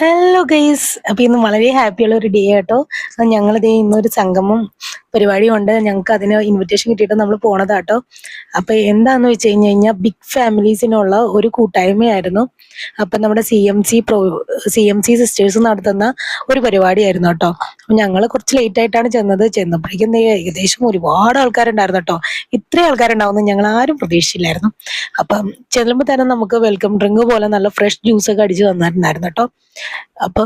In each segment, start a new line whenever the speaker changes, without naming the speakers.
Hello guys അപ്പൊ ഇന്ന് വളരെ ഹാപ്പിയുള്ള ഒരു ഡേ കേട്ടോ ഞങ്ങളിതേ ഇന്നൊരു സംഗമം പരിപാടി ഉണ്ട് ഞങ്ങൾക്ക് അതിന് ഇൻവിറ്റേഷൻ കിട്ടിയിട്ട് നമ്മൾ പോണതാട്ടോ. അപ്പൊ എന്താന്ന് വെച്ച് കഴിഞ്ഞ് കഴിഞ്ഞാൽ ബിഗ് ഫാമിലീസിനുള്ള ഒരു കൂട്ടായ്മയായിരുന്നു. അപ്പൊ നമ്മുടെ C M C pro C M C sisters നടത്തുന്ന ഒരു പരിപാടിയായിരുന്നു കേട്ടോ ഞങ്ങൾ കുറച്ച് ലേറ്റ് ആയിട്ടാണ് ചെന്നത്. ചെന്നപ്പോഴേക്കും ഏകദേശം ഒരുപാട് ആൾക്കാരുണ്ടായിരുന്നു കേട്ടോ ഇത്രയും ആൾക്കാരുണ്ടാവുമെന്ന് ഞങ്ങൾ ആരും പ്രതീക്ഷിച്ചില്ലായിരുന്നു. അപ്പം ചെല്ലുമ്പോൾ തന്നെ നമുക്ക് വെൽക്കം ഡ്രിങ്ക് പോലെ നല്ല ഫ്രഷ് ജ്യൂസ് ഒക്കെ അടിച്ചു തന്നിട്ടുണ്ടായിരുന്നു കേട്ടോ അപ്പൊ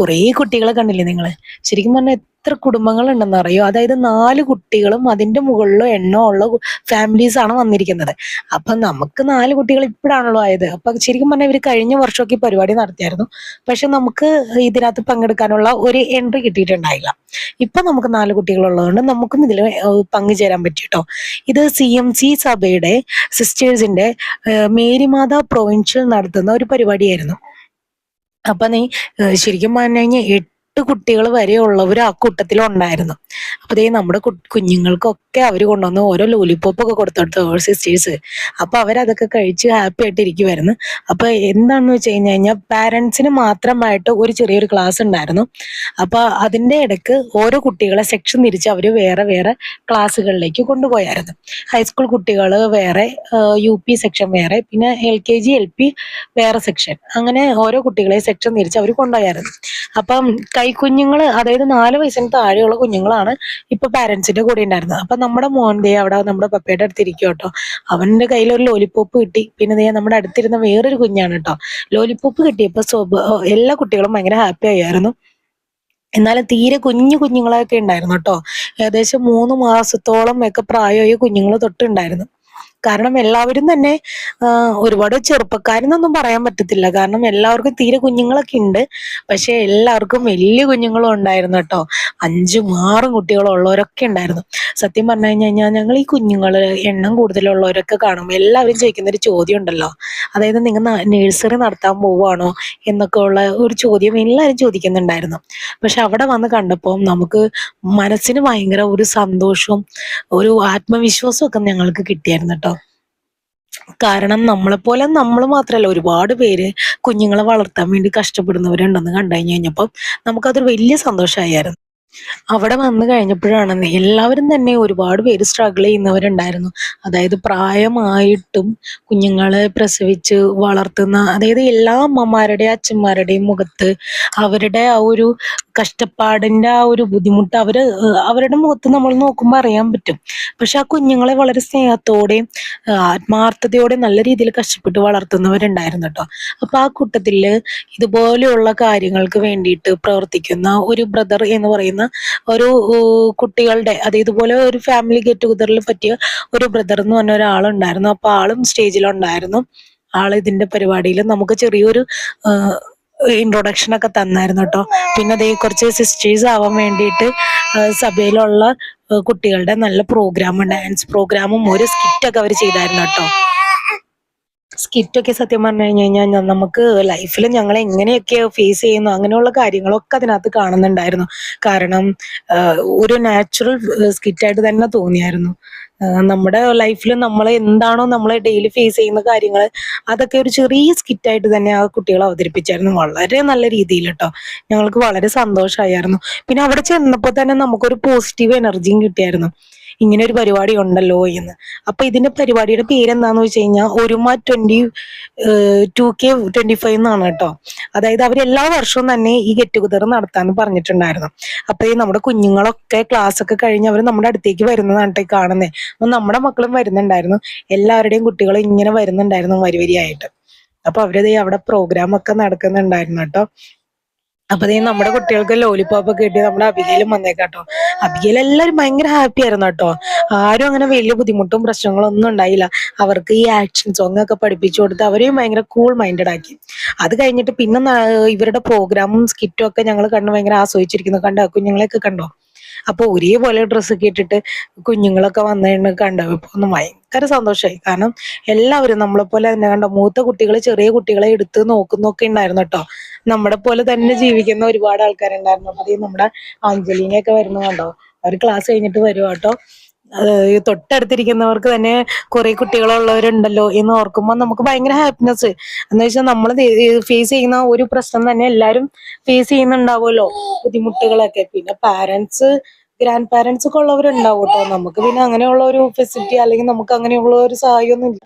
കുറേ കുട്ടികളെ കണ്ടില്ലേ നിങ്ങൾ ശരിക്കും പറഞ്ഞാൽ എത്ര കുടുംബങ്ങൾ ഉണ്ടെന്ന് അറിയോ? അതായത് നാല് കുട്ടികളും അതിന്റെ മുകളിലോ എണ്ണോ ഉള്ള ഫാമിലീസ് ആണ് വന്നിരിക്കുന്നത്. അപ്പൊ നമുക്ക് നാല് കുട്ടികൾ ഇപ്പോഴാണല്ലോ ആയത്. അപ്പൊ ശരിക്കും പറഞ്ഞാൽ ഇവർ കഴിഞ്ഞ വർഷമൊക്കെ പരിപാടി നടത്തിയായിരുന്നു. പക്ഷെ നമുക്ക് ഇതിനകത്ത് പങ്കെടുക്കാനുള്ള ഒരു എൻട്രി കിട്ടിയിട്ടുണ്ടായില്ല. ഇപ്പൊ നമുക്ക് നാല് കുട്ടികളുള്ളതുകൊണ്ട് നമുക്കും ഇതിൽ പങ്കുചേരാൻ പറ്റി കേട്ടോ ഇത് സി എം സി സഭയുടെ സിസ്റ്റേഴ്സിന്റെ മേരിമാത പ്രൊവിൻഷ്യൽ നടത്തുന്ന ഒരു പരിപാടിയായിരുന്നു. അപ്പൊ നീ ശരിക്കും പറഞ്ഞു കഴിഞ്ഞാൽ എട്ട് കുട്ടികൾ വരെ ഉള്ളവർ ആ കൂട്ടത്തിൽ ഉണ്ടായിരുന്നു അപ്പൊ ദേ നമ്മുടെ കുഞ്ഞുങ്ങൾക്കൊക്കെ അവർ കൊണ്ടുവന്ന് ഓരോ ലോലിപ്പോപ്പ് ഒക്കെ കൊടുത്തെടുത്തു ഓവർ സിസ്റ്റേഴ്സ് അപ്പൊ അവരതൊക്കെ കഴിച്ച് ഹാപ്പി ആയിട്ട് ഇരിക്കുമായിരുന്നു അപ്പൊ എന്താണെന്ന് വെച്ച് കഴിഞ്ഞ് കഴിഞ്ഞാൽ പാരന്റ്സിന് മാത്രമായിട്ട് ഒരു ചെറിയൊരു ക്ലാസ് ഉണ്ടായിരുന്നു. അപ്പൊ അതിന്റെ ഇടയ്ക്ക് ഓരോ കുട്ടികളെ സെക്ഷൻ തിരിച്ച് അവർ വേറെ വേറെ ക്ലാസ്സുകളിലേക്ക് കൊണ്ടുപോയായിരുന്നു. ഹൈസ്കൂൾ കുട്ടികൾ വേറെ യു പി സെക്ഷൻ വേറെ പിന്നെ L K G L P വേറെ സെക്ഷൻ അങ്ങനെ ഓരോ കുട്ടികളെ സെക്ഷൻ തിരിച്ച് അവർ കൊണ്ടുപോയായിരുന്നു. അപ്പം കൈക്കുഞ്ഞുങ്ങൾ അതായത് നാല് വയസ്സിന് താഴെയുള്ള കുഞ്ഞുങ്ങളാണ് ഇപ്പൊ പാരന്റ്സിന്റെ കൂടെ ഉണ്ടായിരുന്നത്. അപ്പൊ നമ്മുടെ മോൻ ദേ അവിടെ നമ്മുടെ പപ്പയുടെ അടുത്തിരിക്കും കേട്ടോ അവന്റെ കയ്യിൽ ഒരു ലോലിപ്പോപ്പ് കിട്ടി. പിന്നെ ദേ നമ്മുടെ അടുത്തിരുന്ന വേറൊരു കുഞ്ഞാണ് കേട്ടോ ലോലിപ്പോപ്പ് കിട്ടിയപ്പോ സ്വഭ എല്ലാ കുട്ടികളും ഭയങ്കര ഹാപ്പി ആയിരുന്നു. എന്നാലും തീരെ കുഞ്ഞു കുഞ്ഞുങ്ങളൊക്കെ ഉണ്ടായിരുന്നു കേട്ടോ ഏകദേശം മൂന്ന് മാസത്തോളം ഒക്കെ പ്രായമായ കുഞ്ഞുങ്ങൾ തൊട്ടുണ്ടായിരുന്നു. കാരണം എല്ലാവരും തന്നെ ഒരുപാട് ചെറുപ്പക്കാരെന്നൊന്നും പറയാൻ പറ്റത്തില്ല. കാരണം എല്ലാവർക്കും തീരെ കുഞ്ഞുങ്ങളൊക്കെ ഉണ്ട്. പക്ഷെ എല്ലാവർക്കും വലിയ കുഞ്ഞുങ്ങളും ഉണ്ടായിരുന്നു കേട്ടോ. അഞ്ചും ആറും കുട്ടികളുള്ളവരൊക്കെ ഉണ്ടായിരുന്നു. സത്യം പറഞ്ഞു കഴിഞ്ഞു കഴിഞ്ഞാൽ ഞങ്ങൾ ഈ കുഞ്ഞുങ്ങൾ എണ്ണം കൂടുതലുള്ളവരൊക്കെ കാണും എല്ലാവരും ചോദിക്കുന്ന ഒരു ചോദ്യം ഉണ്ടല്ലോ അതായത് നിങ്ങൾ നഴ്സറി നടത്താൻ പോവാണോ എന്നൊക്കെ ഉള്ള ഒരു ചോദ്യം എല്ലാവരും ചോദിക്കുന്നുണ്ടായിരുന്നു. പക്ഷെ അവിടെ വന്ന് കണ്ടപ്പോൾ നമുക്ക് മനസ്സിന് ഭയങ്കര ഒരു സന്തോഷവും ഒരു ആത്മവിശ്വാസവും ഒക്കെ ഞങ്ങൾക്ക് കിട്ടിയായിരുന്നു കേട്ടോ. കാരണം നമ്മളെപ്പോലെ നമ്മൾ മാത്രമല്ല ഒരുപാട് പേര് കുഞ്ഞുങ്ങളെ വളർത്താൻ വേണ്ടി കഷ്ടപ്പെടുന്നവരുണ്ടെന്ന് കണ്ടു കഴിഞ്ഞു കഴിഞ്ഞപ്പം നമുക്കതൊരു വലിയ സന്തോഷമായിരുന്നു. അവിടെ വന്നു കഴിഞ്ഞപ്പോഴാണ് എല്ലാവരും തന്നെ ഒരുപാട് പേര് സ്ട്രഗിൾ ചെയ്യുന്നവരുണ്ടായിരുന്നു. അതായത് പ്രായമായിട്ടും കുഞ്ഞുങ്ങളെ പ്രസവിച്ച് വളർത്തുന്ന അതായത് എല്ലാ അമ്മമാരുടെയും അച്ഛന്മാരുടെയും മുഖത്ത് അവരുടെ ആ ഒരു കഷ്ടപ്പാടിന്റെ ആ ഒരു ബുദ്ധിമുട്ട് അവർ അവരുടെ മുഖത്ത് നമ്മൾ നോക്കുമ്പോൾ അറിയാൻ പറ്റും. പക്ഷെ ആ കുഞ്ഞുങ്ങളെ വളരെ സ്നേഹത്തോടെയും ആത്മാർത്ഥതയോടെയും ആത്മാർത്ഥതയോടെ നല്ല രീതിയിൽ കഷ്ടപ്പെട്ട് വളർത്തുന്നവരുണ്ടായിരുന്നു കേട്ടോ. അപ്പൊ ആ കൂട്ടത്തിൽ ഇതുപോലെയുള്ള കാര്യങ്ങൾക്ക് വേണ്ടിയിട്ട് പ്രവർത്തിക്കുന്ന ഒരു ബ്രദർ എന്ന് പറയുന്ന ഒരു കുട്ടികളുടെ അത് ഇതുപോലെ ഒരു ഫാമിലി ഗെറ്റ് ടുഗദറിൽ പറ്റിയ ഒരു ബ്രദർ എന്ന് പറഞ്ഞ ഒരാളുണ്ടായിരുന്നു. അപ്പൊ ആളും സ്റ്റേജിലുണ്ടായിരുന്നു. ആൾ ഇതിന്റെ പരിപാടിയിൽ നമുക്ക് ചെറിയൊരു ഇൻട്രൊഡക്ഷൻ ഒക്കെ തന്നായിരുന്നു കേട്ടോ. പിന്നെ അതേ കുറച്ച് സിസ്റ്റേഴ്സ് ആവാൻ വേണ്ടിയിട്ട് സഭയിലുള്ള കുട്ടികളുടെ നല്ല പ്രോഗ്രാം ഡാൻസ് പ്രോഗ്രാമും ഒരു സ്കിറ്റ് ഒക്കെ അവർ ചെയ്തായിരുന്നു കേട്ടോ. സ്കിറ്റ് ഒക്കെ സത്യം പറഞ്ഞു കഴിഞ്ഞു കഴിഞ്ഞാൽ നമുക്ക് ലൈഫിൽ ഞങ്ങൾ എങ്ങനെയൊക്കെ ഫേസ് ചെയ്യുന്നു അങ്ങനെയുള്ള കാര്യങ്ങളൊക്കെ അതിനകത്ത് കാണുന്നുണ്ടായിരുന്നു. കാരണം ഒരു നാച്ചുറൽ സ്കിറ്റായിട്ട് തന്നെ തോന്നിയായിരുന്നു. നമ്മുടെ ലൈഫിൽ നമ്മൾ എന്താണോ നമ്മൾ ഡെയിലി ഫേസ് ചെയ്യുന്ന കാര്യങ്ങൾ അതൊക്കെ ഒരു ചെറിയ സ്കിറ്റായിട്ട് തന്നെ ആ കുട്ടികൾ അവതരിപ്പിച്ചായിരുന്നു. വളരെ നല്ല രീതിയിൽ കേട്ടോ ഞങ്ങൾക്ക് വളരെ സന്തോഷമായിരുന്നു. പിന്നെ അവിടെ ചെന്നപ്പോൾ തന്നെ നമുക്കൊരു പോസിറ്റീവ് എനർജിയും കിട്ടിയായിരുന്നു. ഇങ്ങനെ ഒരു പരിപാടി ഉണ്ടല്ലോ എന്ന്. അപ്പൊ ഇതിന്റെ പരിപാടിയുടെ പേരെന്താന്ന് വെച്ച് കഴിഞ്ഞാൽ Oruma twenty two K twenty five എന്നാണ് കേട്ടോ. അതായത് അവർ എല്ലാ വർഷവും തന്നെ ഈ ഗെറ്റ് ടുഗദർ നടത്താന്ന് പറഞ്ഞിട്ടുണ്ടായിരുന്നു. അപ്പൊ ഈ നമ്മുടെ കുഞ്ഞുങ്ങളൊക്കെ ക്ലാസ് ഒക്കെ കഴിഞ്ഞ് അവർ നമ്മുടെ അടുത്തേക്ക് വരുന്നതാണ് കാണുന്നേ. കാണുന്നത് അപ്പൊ നമ്മുടെ മക്കളും വരുന്നുണ്ടായിരുന്നു. എല്ലാവരുടെയും കുട്ടികൾ ഇങ്ങനെ വരുന്നുണ്ടായിരുന്നു വരിവരിയായിട്ട്. അപ്പൊ അവരത് അവിടെ പ്രോഗ്രാം ഒക്കെ നടക്കുന്നുണ്ടായിരുന്നു കേട്ടോ. അപ്പൊ നമ്മുടെ കുട്ടികൾക്ക് ലോലിപ്പോപ്പ് ഒക്കെ കിട്ടി നമ്മുടെ അബികയിലും വന്നേക്കാട്ടോ. അബികയിൽ എല്ലാവരും ഭയങ്കര ഹാപ്പി ആയിരുന്നു കേട്ടോ. ആരും അങ്ങനെ വലിയ ബുദ്ധിമുട്ടും പ്രശ്നങ്ങളും ഒന്നും ഉണ്ടായില്ല. അവർക്ക് ഈ ആക്ഷൻ സോങ് ഒക്കെ പഠിപ്പിച്ചു കൊടുത്ത് അവരെയും ഭയങ്കര കൂൾ മൈൻഡഡ് ആക്കി. അത് കഴിഞ്ഞിട്ട് പിന്നെ ഇവരുടെ പ്രോഗ്രാമും സ്കിറ്റും ഒക്കെ ഞങ്ങൾ കണ്ട് ഭയങ്കര ആസ്വദിച്ചിരിക്കുന്നു. കണ്ട? കുഞ്ഞുങ്ങളെയൊക്കെ കണ്ടോ? അപ്പൊ ഒരേപോലെ ഡ്രസ്സ് ഇട്ടിട്ട് കുഞ്ഞുങ്ങളൊക്കെ വന്നതിന് കണ്ടപ്പോ ഒന്ന് ഭയങ്കര സന്തോഷമായി കാരണം എല്ലാവരും നമ്മളെ പോലെ തന്നെ കണ്ട മൂത്ത കുട്ടികൾ ചെറിയ കുട്ടികളെ എടുത്ത് നോക്കുന്നൊക്കെ ഉണ്ടായിരുന്നു കേട്ടോ. നമ്മുടെ പോലെ തന്നെ ജീവിക്കുന്ന ഒരുപാട് ആൾക്കാരുണ്ടായിരുന്നു. അപ്പൊ ദേ നമ്മുടെ അഞ്ജലിനെയൊക്കെ വരുന്നു കണ്ടോ. അവർ ക്ലാസ് കഴിഞ്ഞിട്ട് വരുവാട്ടോ ഈ തൊട്ടടുത്തിരിക്കുന്നവർക്ക് തന്നെ കുറെ കുട്ടികളുള്ളവരുണ്ടല്ലോ എന്ന് ഓർക്കുമ്പോൾ നമുക്ക് ഭയങ്കര ഹാപ്പിനെസ് എന്ന് വെച്ചാൽ നമ്മൾ ഫേസ് ചെയ്യുന്ന ഒരു പ്രശ്നം തന്നെ എല്ലാരും ഫേസ് ചെയ്യുന്നുണ്ടാവുമല്ലോ. ബുദ്ധിമുട്ടുകളൊക്കെ. പിന്നെ പാരന്റ്സ് ഗ്രാൻഡ് പാരന്റ്സ് ഒക്കെ ഉള്ളവരുണ്ടാവും കേട്ടോ. നമുക്ക് പിന്നെ അങ്ങനെയുള്ള ഒരു ഫെസിലിറ്റി അല്ലെങ്കിൽ നമുക്ക് അങ്ങനെയുള്ള ഒരു സഹായമൊന്നും ഇല്ല.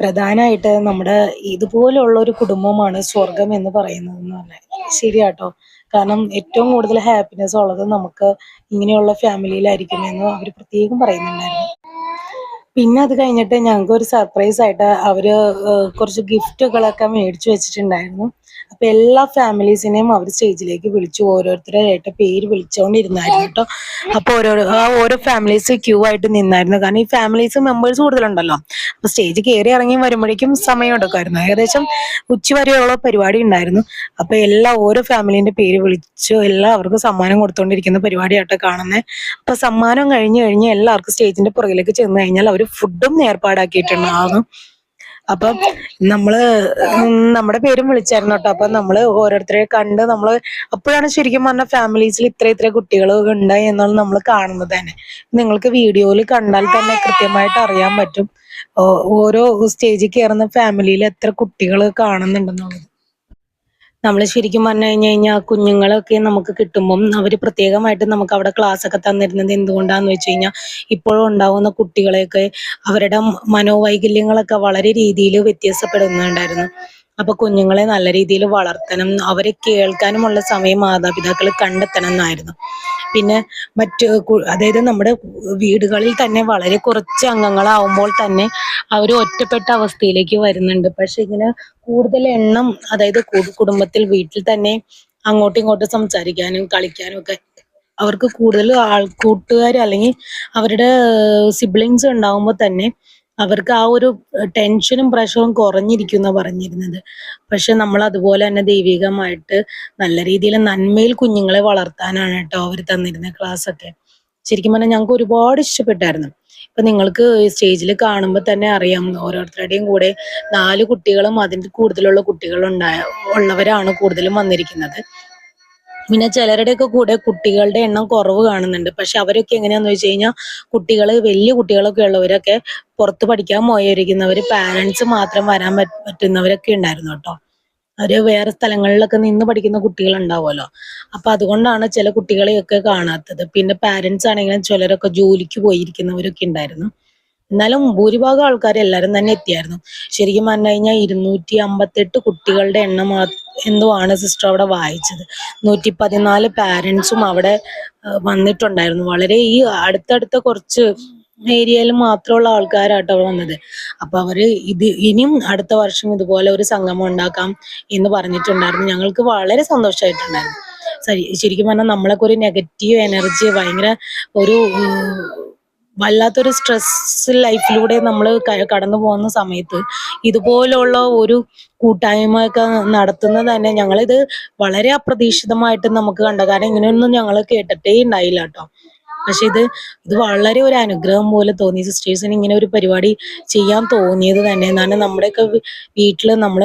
പ്രധാനമായിട്ട് നമ്മുടെ ഇതുപോലെയുള്ള ഒരു കുടുംബമാണ് സ്വർഗം എന്ന് പറയുന്നത് എന്ന് പറഞ്ഞാൽ. ശരിയാട്ടോ. കാരണം ഏറ്റവും കൂടുതൽ ഹാപ്പിനെസ് ഉള്ളത് നമുക്ക് ഇങ്ങനെയുള്ള ഫാമിലിയിലായിരിക്കും എന്ന് അവർ പ്രത്യേകം പറയുന്നുണ്ടായിരുന്നു. പിന്നെ അത് കഴിഞ്ഞിട്ട് ഞങ്ങൾക്ക് ഒരു സർപ്രൈസ് ആയിട്ട് അവർ കുറച്ച് ഗിഫ്റ്റുകളൊക്കെ മേടിച്ചു വെച്ചിട്ടുണ്ടായിരുന്നു. അപ്പൊ എല്ലാ ഫാമിലീസിനെയും അവർ സ്റ്റേജിലേക്ക് വിളിച്ചു ഓരോരുത്തരായിട്ട് പേര് വിളിച്ചുകൊണ്ടിരുന്നായിരുന്നു കേട്ടോ. അപ്പൊ ഓരോ ഓരോ ഫാമിലീസ് ക്യൂ ആയിട്ട് നിന്നായിരുന്നു. കാരണം ഈ ഫാമിലീസ് മെമ്പേഴ്സ് കൂടുതലുണ്ടല്ലോ. അപ്പൊ സ്റ്റേജ് കയറി ഇറങ്ങി വരുമ്പോഴേക്കും സമയം എടുക്കുമായിരുന്നു. ഏകദേശം ഉച്ച വരെയുള്ള പരിപാടി ഉണ്ടായിരുന്നു. അപ്പൊ എല്ലാ ഓരോ ഫാമിലിന്റെ പേര് വിളിച്ചു എല്ലാം അവർക്ക് സമ്മാനം കൊടുത്തുകൊണ്ടിരിക്കുന്ന പരിപാടിയായിട്ട് കാണുന്നത് അപ്പൊ സമ്മാനം കഴിഞ്ഞു കഴിഞ്ഞ് എല്ലാവർക്കും സ്റ്റേജിന്റെ പുറകിലേക്ക് ചെന്ന് കഴിഞ്ഞാൽ അവർ ഫുഡും ഏർപ്പാടാക്കിയിട്ടുണ്ടാകും. അപ്പൊ നമ്മൾ നമ്മുടെ പേരും വിളിച്ചായിരുന്നു കേട്ടോ. അപ്പൊ നമ്മൾ ഓരോരുത്തരെ കണ്ട് നമ്മൾ അപ്പോഴാണ് ശരിക്കും പറഞ്ഞ ഫാമിലീസിൽ ഇത്ര ഇത്ര കുട്ടികൾ ഉണ്ട് എന്നുള്ള നമ്മൾ കാണുന്നത് തന്നെ. നിങ്ങൾക്ക് വീഡിയോയിൽ കണ്ടാൽ തന്നെ കൃത്യമായിട്ട് അറിയാൻ പറ്റും. ഓരോ സ്റ്റേജിൽ കയറുന്ന ഫാമിലിയിൽ എത്ര കുട്ടികൾ കാണുന്നുണ്ടെന്നുള്ളത്. നമ്മൾ ശരിക്കും പറഞ്ഞു കഴിഞ്ഞു കഴിഞ്ഞാൽ കുഞ്ഞുങ്ങളൊക്കെ നമുക്ക് കിട്ടുമ്പം അവർ പ്രത്യേകമായിട്ട് നമുക്ക് അവിടെ ക്ലാസ് ഒക്കെ തന്നിരുന്നത് എന്തുകൊണ്ടാന്ന് വെച്ച് കഴിഞ്ഞാൽ ഇപ്പോഴും ഉണ്ടാവുന്ന കുട്ടികളെയൊക്കെ അവരുടെ മനോവൈകല്യങ്ങളൊക്കെ വളരെ രീതിയിൽ വ്യത്യാസപ്പെടുന്നുണ്ടായിരുന്നു. അപ്പൊ കുഞ്ഞുങ്ങളെ നല്ല രീതിയിൽ വളർത്തണം. അവരെ കേൾക്കാനുമുള്ള സമയം മാതാപിതാക്കൾ കണ്ടെത്തണം എന്നായിരുന്നു പിന്നെ മറ്റ് അതായത് നമ്മുടെ വീടുകളിൽ തന്നെ വളരെ കുറച്ച് അംഗങ്ങളാവുമ്പോൾ തന്നെ അവർ ഒറ്റപ്പെട്ട അവസ്ഥയിലേക്ക് വരുന്നുണ്ട്. പക്ഷെ ഇങ്ങനെ കൂടുതൽ എണ്ണം അതായത് കുടുംബത്തിൽ വീട്ടിൽ തന്നെ അങ്ങോട്ടും ഇങ്ങോട്ടും സംസാരിക്കാനും കളിക്കാനും ഒക്കെ അവർക്ക് കൂടുതൽ ആൾ കൂട്ടുകാർ അല്ലെങ്കിൽ അവരുടെ സിബ്ലിങ്സ് ഉണ്ടാവുമ്പോൾ തന്നെ അവർക്ക് ആ ഒരു ടെൻഷനും പ്രഷറും കുറഞ്ഞിരിക്കുന്ന പറഞ്ഞിരുന്നത്. പക്ഷെ നമ്മൾ അതുപോലെ തന്നെ ദൈവികമായിട്ട് നല്ല രീതിയിൽ നന്മയിൽ കുഞ്ഞുങ്ങളെ വളർത്താനാണ് കേട്ടോ അവർ തന്നിരുന്ന ക്ലാസ് ഒക്കെ ശരിക്കും പറഞ്ഞാൽ ഞങ്ങൾക്ക് ഒരുപാട് ഇഷ്ടപ്പെട്ടായിരുന്നു. ഇപ്പൊ നിങ്ങൾക്ക് സ്റ്റേജിൽ കാണുമ്പോൾ തന്നെ അറിയാം ഓരോരുത്തരുടെയും കൂടെ നാല് കുട്ടികളും അതിന്റെ കൂടുതലുള്ള കുട്ടികളുണ്ടായ ഉള്ളവരാണ് കൂടുതലും വന്നിരിക്കുന്നത്. പിന്നെ ചിലരുടെയൊക്കെ കൂടെ കുട്ടികളുടെ എണ്ണം കുറവ് കാണുന്നുണ്ട്. പക്ഷെ അവരൊക്കെ എങ്ങനെയാന്ന് വെച്ച് കഴിഞ്ഞാൽ കുട്ടികൾ വലിയ കുട്ടികളൊക്കെ ഉള്ളവരൊക്കെ പുറത്ത് പഠിക്കാൻ പോയിരിക്കുന്നവർ പാരന്റ്സ് മാത്രം വരാൻ പറ്റുന്നവരൊക്കെ ഉണ്ടായിരുന്നു കേട്ടോ. അവർ വേറെ സ്ഥലങ്ങളിലൊക്കെ നിന്ന് പഠിക്കുന്ന കുട്ടികൾ ഉണ്ടാവുമല്ലോ അപ്പൊ അതുകൊണ്ടാണ് ചില കുട്ടികളെയൊക്കെ കാണാത്തത്. പിന്നെ പാരന്റ്സ് ആണെങ്കിലും ചിലരൊക്കെ ജോലിക്ക് പോയിരിക്കുന്നവരൊക്കെ ഉണ്ടായിരുന്നു. എന്നാലും ഭൂരിഭാഗം ആൾക്കാർ എല്ലാവരും തന്നെ എത്തിയായിരുന്നു. ശരിക്കും പറഞ്ഞു കഴിഞ്ഞാൽ ഇരുന്നൂറ്റി അമ്പത്തെട്ട് കുട്ടികളുടെ എണ്ണം എന്തോ ആണ് സിസ്റ്റർ അവിടെ വായിച്ചത്. നൂറ്റി പതിനാല് പാരന്റ്സും അവിടെ വന്നിട്ടുണ്ടായിരുന്നു. വളരെ ഈ അടുത്തടുത്ത കുറച്ച് ഏരിയയിൽ മാത്രമുള്ള ആൾക്കാരാട്ടോ അവിടെ വന്നത്. അപ്പൊ അവർ ഇത് ഇനിയും അടുത്ത വർഷം ഇതുപോലെ ഒരു സംഗമം ഉണ്ടാക്കാം എന്ന് പറഞ്ഞിട്ടുണ്ടായിരുന്നു. ഞങ്ങൾക്ക് വളരെ സന്തോഷമായിട്ടുണ്ടായിരുന്നു. ശരി ശരിക്കും പറഞ്ഞാൽ നമ്മളൊക്കെ ഒരു നെഗറ്റീവ് എനർജി ഭയങ്കര ഒരു വല്ലാത്തൊരു സ്ട്രെസ് ലൈഫിലൂടെ നമ്മൾ കടന്നു പോകുന്ന സമയത്ത് ഇതുപോലുള്ള ഒരു കൂട്ടായ്മ ഒക്കെ നടത്തുന്നത് തന്നെ ഞങ്ങളിത് വളരെ അപ്രതീക്ഷിതമായിട്ട് നമുക്ക് കണ്ട കാരണം ഇങ്ങനെയൊന്നും ഞങ്ങൾ കേട്ടിട്ടേ ഉണ്ടായില്ല കേട്ടോ പക്ഷെ ഇത് ഇത് വളരെ ഒരു അനുഗ്രഹം പോലെ തോന്നി. സിസ്റ്റേഴ്സിന് ഇങ്ങനെ ഒരു പരിപാടി ചെയ്യാൻ തോന്നിയത് തന്നെ. എന്നാണ് നമ്മുടെയൊക്കെ വീട്ടിൽ നമ്മൾ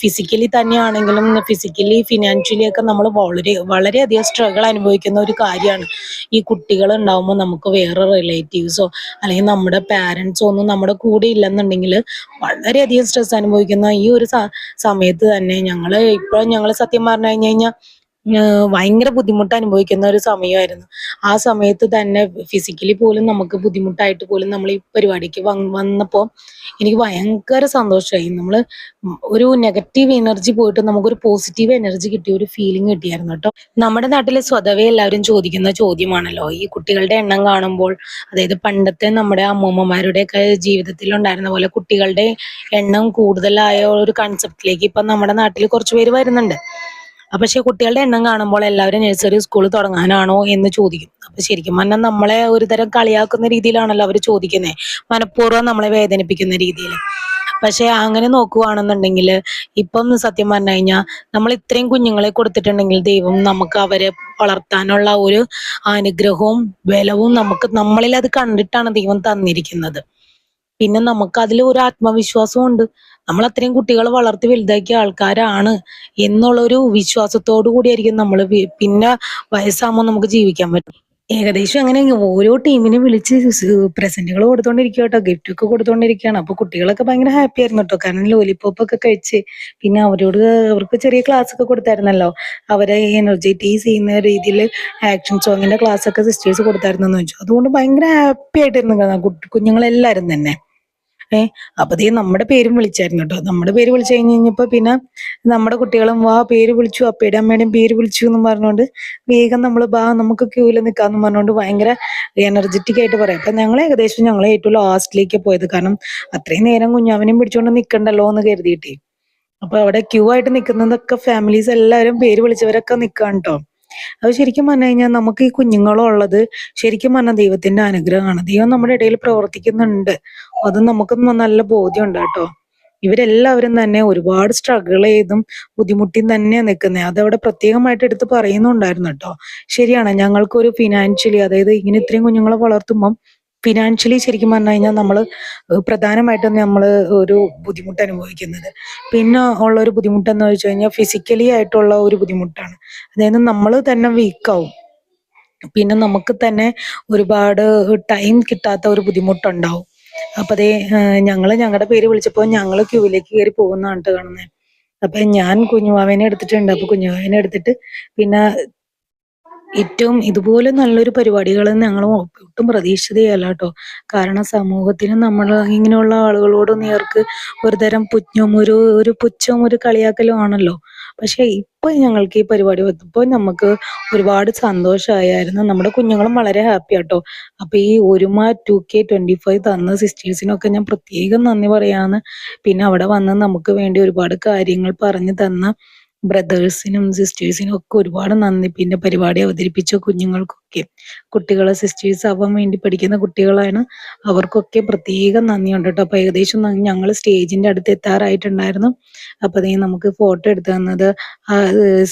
ഫിസിക്കലി തന്നെയാണെങ്കിലും ഫിസിക്കലി ഫിനാൻഷ്യലി ഒക്കെ നമ്മൾ വളരെ വളരെയധികം സ്ട്രഗിൾ അനുഭവിക്കുന്ന ഒരു കാര്യമാണ്. ഈ കുട്ടികൾ ഉണ്ടാവുമ്പോൾ നമുക്ക് വേറെ റിലേറ്റീവ്സോ അല്ലെങ്കിൽ നമ്മുടെ പാരൻസോ ഒന്നും നമ്മുടെ കൂടെ ഇല്ലെന്നുണ്ടെങ്കിൽ വളരെയധികം സ്ട്രെസ് അനുഭവിക്കുന്ന ഈ ഒരു സമയത്ത് തന്നെ ഞങ്ങൾ ഇപ്പോഴും ഞങ്ങൾ സത്യം പറഞ്ഞു കഴിഞ്ഞു കഴിഞ്ഞാൽ ഭയങ്കര ബുദ്ധിമുട്ട് അനുഭവിക്കുന്ന ഒരു സമയമായിരുന്നു. ആ സമയത്ത് തന്നെ ഫിസിക്കലി പോലും നമുക്ക് ബുദ്ധിമുട്ടായിട്ട് പോലും നമ്മൾ ഈ പരിപാടിക്ക് വന്നപ്പോ വന്നപ്പോൾ എനിക്ക് ഭയങ്കര സന്തോഷമായി നമ്മൾ ഒരു നെഗറ്റീവ് എനർജി പോയിട്ട് നമുക്കൊരു പോസിറ്റീവ് എനർജി കിട്ടിയ ഒരു ഫീലിംഗ് കിട്ടിയായിരുന്നു കേട്ടോ. നമ്മുടെ നാട്ടിലെ സ്വതവേ എല്ലാവരും ചോദിക്കുന്ന ചോദ്യമാണല്ലോ ഈ കുട്ടികളുടെ എണ്ണം കാണുമ്പോൾ അതായത് പണ്ടത്തെ നമ്മുടെ അമ്മൂമ്മമാരുടെ ഒക്കെ ജീവിതത്തിൽ ഉണ്ടായിരുന്ന പോലെ കുട്ടികളുടെ എണ്ണം കൂടുതലായ ഒരു കൺസെപ്റ്റിലേക്ക് ഇപ്പൊ നമ്മുടെ നാട്ടിൽ കുറച്ച് പേര് വരുന്നുണ്ട്. പക്ഷെ കുട്ടികളുടെ എണ്ണം കാണുമ്പോൾ എല്ലാവരും നഴ്സറി സ്കൂൾ തുടങ്ങാനാണോ എന്ന് ചോദിക്കും. അപ്പൊ ശരിക്കും മന്ന നമ്മളെ ഒരുതരം കളിയാക്കുന്ന രീതിയിലാണല്ലോ അവർ ചോദിക്കുന്നത് മനഃപൂർവം നമ്മളെ വേദനിപ്പിക്കുന്ന രീതിയിൽ. പക്ഷെ അങ്ങനെ നോക്കുവാണെന്നുണ്ടെങ്കിൽ ഇപ്പം സത്യം പറഞ്ഞു കഴിഞ്ഞാൽ നമ്മൾ ഇത്രയും കുഞ്ഞുങ്ങളെ കൊടുത്തിട്ടുണ്ടെങ്കിൽ ദൈവം നമുക്ക് അവരെ വളർത്താനുള്ള ഒരു അനുഗ്രഹവും ബലവും നമുക്ക് നമ്മളിൽ അത് കണ്ടിട്ടാണ് ദൈവം തന്നിരിക്കുന്നത്. പിന്നെ നമുക്ക് അതിൽ ഒരു ആത്മവിശ്വാസവും ഉണ്ട്. നമ്മൾ അത്രയും കുട്ടികളെ വളർത്തി വലുതാക്കിയ ആൾക്കാരാണ് എന്നുള്ളൊരു വിശ്വാസത്തോടു കൂടിയായിരിക്കും നമ്മൾ പിന്നെ വയസ്സാകുമ്പോൾ നമുക്ക് ജീവിക്കാൻ പറ്റും. ഏകദേശം അങ്ങനെ ഓരോ ടീമിനെ വിളിച്ച് പ്രസന്റുകൾ കൊടുത്തോണ്ടിരിക്കുക കേട്ടോ ഗിഫ്റ്റ് ഒക്കെ കൊടുത്തോണ്ടിരിക്കുകയാണ് അപ്പൊ കുട്ടികളൊക്കെ ഭയങ്കര ഹാപ്പി ആയിരുന്നു കേട്ടോ കാരണം ലോലിപോപ്പ് ഒക്കെ കഴിച്ച് പിന്നെ അവരോട് അവർക്ക് ചെറിയ ക്ലാസ് ഒക്കെ കൊടുത്തായിരുന്നല്ലോ. അവരെ എനർജറ്റൈസ് ചെയ്യുന്ന രീതിയിൽ ആക്ഷൻ സോങ്ങിന്റെ ക്ലാസ് ഒക്കെ സിസ്റ്റേഴ്സ് കൊടുത്തായിരുന്നു എന്ന് വെച്ചു അതുകൊണ്ട് ഭയങ്കര ഹാപ്പി ആയിട്ടിരുന്നു കുട്ടി കുഞ്ഞുങ്ങളെല്ലാരും തന്നെ. ഏ അപ്പൊ ദേ നമ്മുടെ പേരും വിളിച്ചായിരുന്നു കേട്ടോ. നമ്മുടെ പേര് വിളിച്ചു കഴിഞ്ഞ് കഴിഞ്ഞപ്പോ പിന്നെ നമ്മുടെ കുട്ടികളും വാ പേര് വിളിച്ചു അപ്പയുടെ അമ്മയുടെയും പേര് വിളിച്ചു എന്ന് പറഞ്ഞുകൊണ്ട് വേഗം നമ്മൾ ബാ നമുക്ക് ക്യൂവിൽ നിൽക്കാന്ന് പറഞ്ഞുകൊണ്ട് ഭയങ്കര എനർജറ്റിക് ആയിട്ട് പറയാം. അപ്പൊ ഞങ്ങൾ ഏകദേശം ഞങ്ങൾ ഏറ്റവും ലാസ്റ്റിലേക്ക് പോയത്. കാരണം അത്രയും നേരം കുഞ്ഞാവനെയും പിടിച്ചോണ്ട് നിൽക്കണ്ടല്ലോ എന്ന് കരുതിയിട്ടേ. അപ്പൊ അവിടെ ക്യൂ ആയിട്ട് നിൽക്കുന്നതൊക്കെ ഫാമിലീസ് എല്ലാവരും പേര് വിളിച്ചവരൊക്കെ നിൽക്കാൻ കേട്ടോ അത് ശരിക്കും പറഞ്ഞു കഴിഞ്ഞാൽ നമുക്ക് ഈ കുഞ്ഞുങ്ങളുള്ളത് ശരിക്കും പറഞ്ഞാൽ ദൈവത്തിന്റെ അനുഗ്രഹമാണ്. ദൈവം നമ്മുടെ ഇടയിൽ പ്രവർത്തിക്കുന്നുണ്ട്. അത് നമുക്ക് നല്ല ബോധ്യം ഉണ്ട് കേട്ടോ. ഇവരെല്ലാവരും തന്നെ ഒരുപാട് സ്ട്രഗിൾ ചെയ്തും ബുദ്ധിമുട്ടിയും തന്നെ നിൽക്കുന്നത് അതവിടെ പ്രത്യേകമായിട്ട് എടുത്ത് പറയുന്നുണ്ടായിരുന്നു കേട്ടോ. ശരിയാണ് ഞങ്ങൾക്കൊരു ഫിനാൻഷ്യലി അതായത് ഇങ്ങനെ ഇത്രയും കുഞ്ഞുങ്ങളെ വളർത്തുമ്പം ഫിനാൻഷ്യലി ശരിക്കും പറഞ്ഞു കഴിഞ്ഞാൽ നമ്മൾ പ്രധാനമായിട്ടും നമ്മൾ ഒരു ബുദ്ധിമുട്ട് അനുഭവിക്കുന്നത്. പിന്നെ ഉള്ള ഒരു ബുദ്ധിമുട്ട് എന്ന് വെച്ച് കഴിഞ്ഞാൽ ഫിസിക്കലി ആയിട്ടുള്ള ഒരു ബുദ്ധിമുട്ടാണ്. അതായത് നമ്മൾ തന്നെ വീക്കാവും പിന്നെ നമുക്ക് തന്നെ ഒരുപാട് ടൈം കിട്ടാത്ത ഒരു ബുദ്ധിമുട്ടുണ്ടാവും. അപ്പൊ അതേ ഞങ്ങൾ ഞങ്ങളുടെ പേര് വിളിച്ചപ്പോ ഞങ്ങൾ ക്യൂവിലേക്ക് കയറി പോകുന്നതാണ് കാണുന്നത് അപ്പൊ ഞാൻ കുഞ്ഞുവാവേനെ എടുത്തിട്ടുണ്ട്. അപ്പൊ കുഞ്ഞുവാവേനെ എടുത്തിട്ട് പിന്നെ ഏറ്റവും ഇതുപോലെ നല്ലൊരു പരിപാടികൾ ഞങ്ങൾ ഒട്ടും പ്രതീക്ഷിതയല്ല കേട്ടോ കാരണം സമൂഹത്തിന് നമ്മൾ ഇങ്ങനെയുള്ള ആളുകളോട് നേർക്ക് ഒരു തരം പുച്ഛവും ഒരു ഒരു പുച്ഛവും ഒരു കളിയാക്കലും ആണല്ലോ. പക്ഷെ ഇപ്പൊ ഞങ്ങൾക്ക് ഈ പരിപാടി വന്നപ്പോൾ നമുക്ക് ഒരുപാട് സന്തോഷമായിരുന്നു. നമ്മുടെ കുഞ്ഞുങ്ങളും വളരെ ഹാപ്പി ആട്ടോ. അപ്പൊ ഈ ഒരുമ ടു കെ ട്വന്റി ഫൈവ് തന്ന സിസ്റ്റേഴ്സിനൊക്കെ ഞാൻ പ്രത്യേകം നന്ദി പറയാന്ന് പിന്നെ അവിടെ വന്ന് നമുക്ക് വേണ്ടി ഒരുപാട് കാര്യങ്ങൾ പറഞ്ഞു തന്ന ബ്രദേഴ്സിനും സിസ്റ്റേഴ്സിനും ഒക്കെ ഒരുപാട് നന്ദി. പിന്നെ പരിപാടി അവതരിപ്പിച്ച കുഞ്ഞുങ്ങൾക്കൊക്കെ കുട്ടികളെ സിസ്റ്റേഴ്സ് ആവാൻ വേണ്ടി പഠിക്കുന്ന കുട്ടികളാണ്. അവർക്കൊക്കെ പ്രത്യേകം നന്ദിയുണ്ട് കേട്ടോ. അപ്പൊ ഏകദേശം ഞങ്ങൾ സ്റ്റേജിന്റെ അടുത്ത് എത്താറായിട്ടുണ്ടായിരുന്നു. അപ്പൊ അതേ നമുക്ക് ഫോട്ടോ എടുത്തു തന്നത്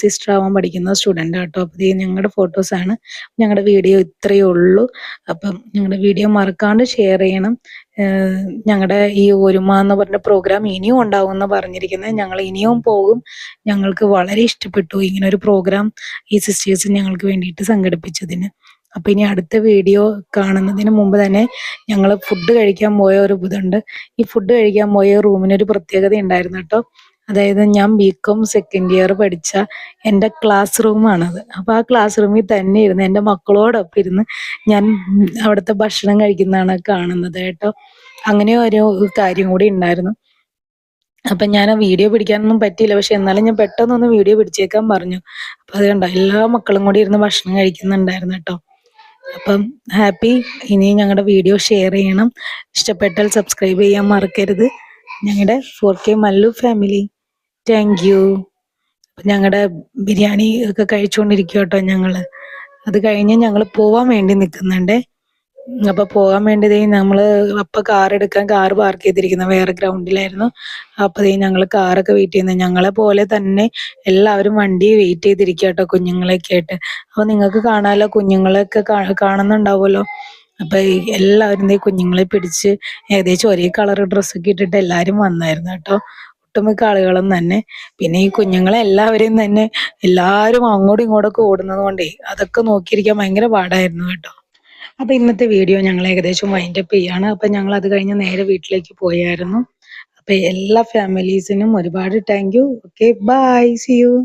സിസ്റ്റർ ആവാൻ പഠിക്കുന്ന സ്റ്റുഡന്റ് കേട്ടോ അപ്പൊ അതേ ഞങ്ങളുടെ ഫോട്ടോസ് ആണ്. ഞങ്ങളുടെ വീഡിയോ ഇത്രയേ ഉള്ളൂ. അപ്പം ഞങ്ങളുടെ വീഡിയോ മറക്കാണ്ട് ഷെയർ ചെയ്യണം. ഞങ്ങളുടെ ഈ ഒരുമ എന്ന് പറഞ്ഞ പ്രോഗ്രാം ഇനിയും ഉണ്ടാവും എന്ന് പറഞ്ഞിരിക്കുന്നത്. ഞങ്ങൾ ഇനിയും പോകും. ഞങ്ങൾക്ക് വളരെ ഇഷ്ടപ്പെട്ടു ഇങ്ങനെ ഒരു പ്രോഗ്രാം ഈ സിസ്റ്റേഴ്സ് ഞങ്ങൾക്ക് വേണ്ടിയിട്ട് സംഘടിപ്പിച്ചതിന്. അപ്പൊ ഇനി അടുത്ത വീഡിയോ കാണുന്നതിന് മുമ്പ് തന്നെ ഞങ്ങൾ ഫുഡ് കഴിക്കാൻ പോയ ഒരു ഇതുണ്ട്. ഈ ഫുഡ് കഴിക്കാൻ പോയ റൂമിന് ഒരു പ്രത്യേകത ഉണ്ടായിരുന്നു കേട്ടോ. അതായത് ഞാൻ ബി കോം സെക്കൻഡ് ഇയർ പഠിച്ച എന്റെ ക്ലാസ് റൂമാണത് അപ്പൊ ആ ക്ലാസ് റൂമിൽ തന്നെ ഇരുന്ന് എന്റെ മക്കളോടൊപ്പം ഇരുന്ന് ഞാൻ അവിടുത്തെ ഭക്ഷണം കഴിക്കുന്നതാണ് കാണുന്നത് കേട്ടോ. അങ്ങനെ ഒരു കാര്യം കൂടി ഉണ്ടായിരുന്നു. അപ്പൊ ഞാൻ വീഡിയോ പിടിക്കാനൊന്നും പറ്റിയില്ല. പക്ഷെ എന്നാലും ഞാൻ പെട്ടെന്നൊന്ന് വീഡിയോ പിടിച്ചേക്കാൻ പറഞ്ഞു. അപ്പൊ അത് കണ്ടോ എല്ലാ മക്കളും കൂടി ഇരുന്ന് ഭക്ഷണം കഴിക്കുന്നുണ്ടായിരുന്നു കേട്ടോ. അപ്പം ഹാപ്പി. ഇനി ഞങ്ങളുടെ വീഡിയോ ഷെയർ ചെയ്യണം. ഇഷ്ടപ്പെട്ടാൽ സബ്സ്ക്രൈബ് ചെയ്യാൻ മറക്കരുത്. ഞങ്ങളുടെ four K Mallu family thank you ഞങ്ങളുടെ ബിരിയാണി ഒക്കെ കഴിച്ചുകൊണ്ടിരിക്കുക കേട്ടോ ഞങ്ങൾ. അത് കഴിഞ്ഞ് ഞങ്ങൾ പോവാൻ വേണ്ടി നിൽക്കുന്നുണ്ടേ അപ്പൊ പോകാൻ വേണ്ടി നമ്മൾ അപ്പൊ കാർ എടുക്കാൻ കാർ പാർക്ക് ചെയ്തിരിക്കുന്ന വേറെ ഗ്രൗണ്ടിലായിരുന്നു അപ്പൊ ഞങ്ങൾ കാറൊക്കെ വെയിറ്റ് ചെയ്യുന്നത് ഞങ്ങളെ പോലെ തന്നെ എല്ലാവരും വണ്ടി വെയിറ്റ് ചെയ്തിരിക്കുക കേട്ടോ കുഞ്ഞുങ്ങളെയൊക്കെ ആയിട്ട്. അപ്പൊ നിങ്ങൾക്ക് കാണാലോ കുഞ്ഞുങ്ങളെയൊക്കെ കാണുന്നുണ്ടാവുമല്ലോ. അപ്പൊ എല്ലാവരും കുഞ്ഞുങ്ങളെ പിടിച്ച് ഏകദേശം ഒരേ കളർ ഡ്രസ്സൊക്കെ ഇട്ടിട്ട് എല്ലാരും വന്നായിരുന്നു കേട്ടോ. ഒട്ടുമിക്ക ആളുകളും തന്നെ. പിന്നെ ഈ കുഞ്ഞുങ്ങളെ എല്ലാവരെയും തന്നെ എല്ലാവരും അങ്ങോട്ടും ഇങ്ങോട്ടൊക്കെ ഓടുന്നത് കൊണ്ടേ അതൊക്കെ നോക്കിയിരിക്കാൻ ഭയങ്കര പാടായിരുന്നു കേട്ടോ. അപ്പൊ ഇന്നത്തെ വീഡിയോ ഞങ്ങൾ ഏകദേശം വൈൻഡ് അപ്പ് ചെയ്യാണ്. അപ്പൊ ഞങ്ങൾ അത് കഴിഞ്ഞ് നേരെ വീട്ടിലേക്ക് പോയായിരുന്നു. അപ്പൊ എല്ലാ ഫാമിലീസിനും ഒരുപാട് thank you okay bye see you